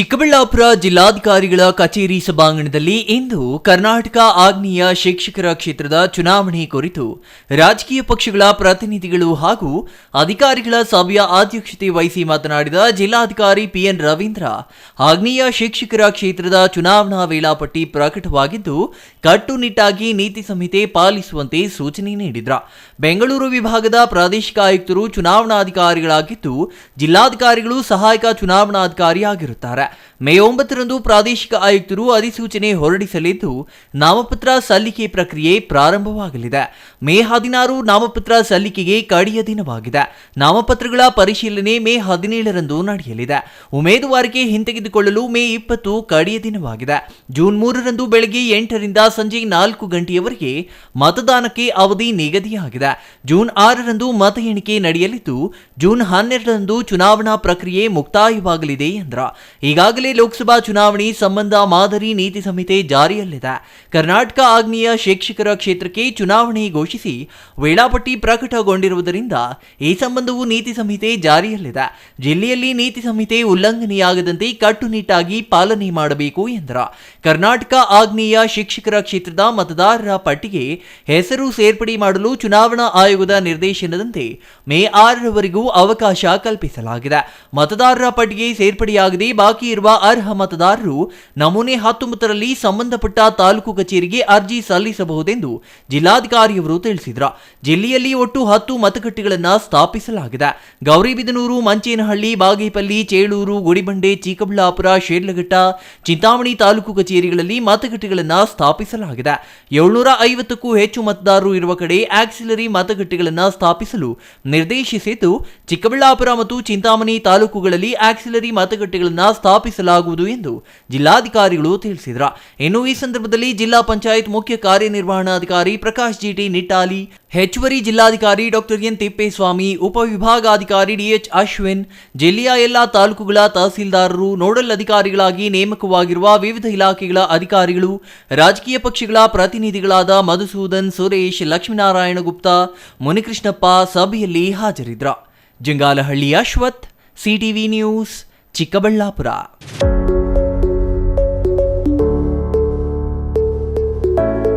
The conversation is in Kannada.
ಚಿಕ್ಕಬಳ್ಳಾಪುರ ಜಿಲ್ಲಾಧಿಕಾರಿಗಳ ಕಚೇರಿ ಸಭಾಂಗಣದಲ್ಲಿ ಇಂದು ಕರ್ನಾಟಕ ಆಗ್ನೇಯ ಶಿಕ್ಷಕರ ಕ್ಷೇತ್ರದ ಚುನಾವಣೆ ಕುರಿತು ರಾಜಕೀಯ ಪಕ್ಷಗಳ ಪ್ರತಿನಿಧಿಗಳು ಹಾಗೂ ಅಧಿಕಾರಿಗಳ ಸಭೆಯ ಅಧ್ಯಕ್ಷತೆ ವಹಿಸಿ ಮಾತನಾಡಿದ ಜಿಲ್ಲಾಧಿಕಾರಿ ಪಿಎನ್ ರವೀಂದ್ರ, ಆಗ್ನೇಯ ಶಿಕ್ಷಕರ ಕ್ಷೇತ್ರದ ಚುನಾವಣಾ ವೇಳಾಪಟ್ಟಿ ಪ್ರಕಟವಾಗಿದ್ದು, ಕಟ್ಟುನಿಟ್ಟಾಗಿ ನೀತಿ ಸಂಹಿತೆ ಪಾಲಿಸುವಂತೆ ಸೂಚನೆ ನೀಡಿದರು. ಬೆಂಗಳೂರು ವಿಭಾಗದ ಪ್ರಾದೇಶಿಕ ಆಯುಕ್ತರು ಚುನಾವಣಾಧಿಕಾರಿಗಳಾಗಿದ್ದು, ಜಿಲ್ಲಾಧಿಕಾರಿಗಳು ಸಹಾಯಕ ಚುನಾವಣಾಧಿಕಾರಿಯಾಗಿರುತ್ತಾರೆ. ಮೇ ಒಂಬತ್ತರಂದು ಪ್ರಾದೇಶಿಕ ಆಯುಕ್ತರು ಅಧಿಸೂಚನೆ ಹೊರಡಿಸಲಿದ್ದು ನಾಮಪತ್ರ ಸಲ್ಲಿಕೆ ಪ್ರಕ್ರಿಯೆ ಪ್ರಾರಂಭವಾಗಲಿದೆ. ಮೇ ಹದಿನಾರು ನಾಮಪತ್ರ ಸಲ್ಲಿಕೆಗೆ ಕಡೆಯ ದಿನವಾಗಿದೆ. ನಾಮಪತ್ರಗಳ ಪರಿಶೀಲನೆ ಮೇ ಹದಿನೇಳರಂದು ನಡೆಯಲಿದೆ. ಉಮೇದುವಾರಿಕೆ ಹಿಂತೆಗೆದುಕೊಳ್ಳಲು ಮೇ ಇಪ್ಪತ್ತು ಕಡೆಯ ದಿನವಾಗಿದೆ. ಜೂನ್ ಮೂರರಂದು ಬೆಳಗ್ಗೆ ಎಂಟರಿಂದ ಸಂಜೆ ನಾಲ್ಕು ಗಂಟೆಯವರೆಗೆ ಮತದಾನಕ್ಕೆ ಅವಧಿ ನಿಗದಿಯಾಗಿದೆ. ಜೂನ್ ಆರರಂದು ಮತ ಎಣಿಕೆ ನಡೆಯಲಿದ್ದು, ಜೂನ್ ಹನ್ನೆರಡರಂದು ಚುನಾವಣಾ ಪ್ರಕ್ರಿಯೆ ಮುಕ್ತಾಯವಾಗಲಿದೆ ಎಂದ್ರ. ಈಗಾಗಲೇ ಲೋಕಸಭಾ ಚುನಾವಣೆ ಸಂಬಂಧ ಮಾದರಿ ನೀತಿ ಸಂಹಿತೆ ಜಾರಿಯಲ್ಲಿದೆ. ಕರ್ನಾಟಕ ಆಗ್ನೇಯ ಶಿಕ್ಷಕರ ಕ್ಷೇತ್ರಕ್ಕೆ ಚುನಾವಣೆ ಘೋಷಿಸಿ ವೇಳಾಪಟ್ಟಿ ಪ್ರಕಟಗೊಂಡಿರುವುದರಿಂದ ಈ ಸಂಬಂಧವು ನೀತಿ ಸಂಹಿತೆ ಜಾರಿಯಲ್ಲಿದೆ. ಜಿಲ್ಲೆಯಲ್ಲಿ ನೀತಿ ಸಂಹಿತೆ ಉಲ್ಲಂಘನೆಯಾಗದಂತೆ ಕಟ್ಟುನಿಟ್ಟಾಗಿ ಪಾಲನೆ ಮಾಡಬೇಕು ಎಂದರು. ಕರ್ನಾಟಕ ಆಗ್ನೇಯ ಶಿಕ್ಷಕರ ಕ್ಷೇತ್ರದ ಮತದಾರರ ಪಟ್ಟಿಗೆ ಹೆಸರು ಸೇರ್ಪಡೆ ಮಾಡಲು ಚುನಾವಣಾ ಆಯೋಗದ ನಿರ್ದೇಶನದಂತೆ ಮೇ ಆರರವರೆಗೂ ಅವಕಾಶ ಕಲ್ಪಿಸಲಾಗಿದೆ. ಮತದಾರರ ಪಟ್ಟಿಗೆ ಸೇರ್ಪಡೆಯಾಗದೆ ಬಾಕಿ ಇರುವ ಅರ್ಹ ಮತದಾರರು ನಮೂನೆ ಹತ್ತೊಂಬತ್ತರಲ್ಲಿ ಸಂಬಂಧಪಟ್ಟ ತಾಲೂಕು ಕಚೇರಿಗೆ ಅರ್ಜಿ ಸಲ್ಲಿಸಬಹುದೆಂದು ಜಿಲ್ಲಾಧಿಕಾರಿಯವರು ತಿಳಿಸಿದ್ರ. ಜಿಲ್ಲೆಯಲ್ಲಿ ಒಟ್ಟು ಹತ್ತು ಮತಗಟ್ಟೆಗಳನ್ನು ಸ್ಥಾಪಿಸಲಾಗಿದೆ. ಗೌರಿಬಿದನೂರು, ಮಂಚೇನಹಳ್ಳಿ, ಬಾಗೇಪಲ್ಲಿ, ಚೇಳೂರು, ಗುಡಿಬಂಡೆ, ಚಿಕ್ಕಬಳ್ಳಾಪುರ, ಶೇರ್ಲಘಟ್ಟ, ಚಿಂತಾಮಣಿ ತಾಲೂಕು ಕಚೇರಿಗಳಲ್ಲಿ ಮತಗಟ್ಟೆಗಳನ್ನು ಸ್ಥಾಪಿಸಲಾಗಿದೆ. ಏಳ್ನೂರ ಐವತ್ತಕ್ಕೂ ಹೆಚ್ಚು ಮತದಾರರು ಇರುವ ಕಡೆ ಆಕ್ಸಿಲರಿ ಮತಗಟ್ಟೆಗಳನ್ನು ಸ್ಥಾಪಿಸಲು ನಿರ್ದೇಶಿಸಿದ್ದು, ಚಿಕ್ಕಬಳ್ಳಾಪುರ ಮತ್ತು ಚಿಂತಾಮಣಿ ತಾಲೂಕುಗಳಲ್ಲಿ ಆಕ್ಸಿಲರಿ ಮತಗಟ್ಟೆಗಳನ್ನು ಸ್ಥಾಪಿಸಲಾಗುವುದು ಎಂದು ಜಿಲ್ಲಾಧಿಕಾರಿಗಳು ತಿಳಿಸಿದರು. ಇನ್ನು ಈ ಸಂದರ್ಭದಲ್ಲಿ ಜಿಲ್ಲಾ ಪಂಚಾಯತ್ ಮುಖ್ಯ ಕಾರ್ಯನಿರ್ವಹಣಾಧಿಕಾರಿ ಪ್ರಕಾಶ್ ಜಿಟಿ ನಿಟ್ಟಾಲಿ ಹೆಚ್ಚುವರಿ ಜಿಲ್ಲಾಧಿಕಾರಿ ಡಾಕ್ಟರ್ ಎನ್ ತಿಪ್ಪೇಸ್ವಾಮಿ ಉಪವಿಭಾಗಾಧಿಕಾರಿ ಡಿಎಚ್ ಅಶ್ವಿನ್, ಜಿಲ್ಲೆಯ ಎಲ್ಲಾ ತಾಲೂಕುಗಳ ತಹಸೀಲ್ದಾರರು, ನೋಡಲ್ ಅಧಿಕಾರಿಗಳಾಗಿ ನೇಮಕವಾಗಿರುವ ವಿವಿಧ ಇಲಾಖೆಗಳ ಅಧಿಕಾರಿಗಳು, ರಾಜಕೀಯ ಪಕ್ಷಗಳ ಪ್ರತಿನಿಧಿಗಳಾದ ಮಧುಸೂದನ್, ಸುರೇಶ್, ಲಕ್ಷ್ಮೀನಾರಾಯಣ ಗುಪ್ತಾ, ಮುನಿಕೃಷ್ಣಪ್ಪ ಸಭೆಯಲ್ಲಿ ಹಾಜರಿದ್ರ. Jangalahalli Ashwath, CTV news, Chikkaballapur.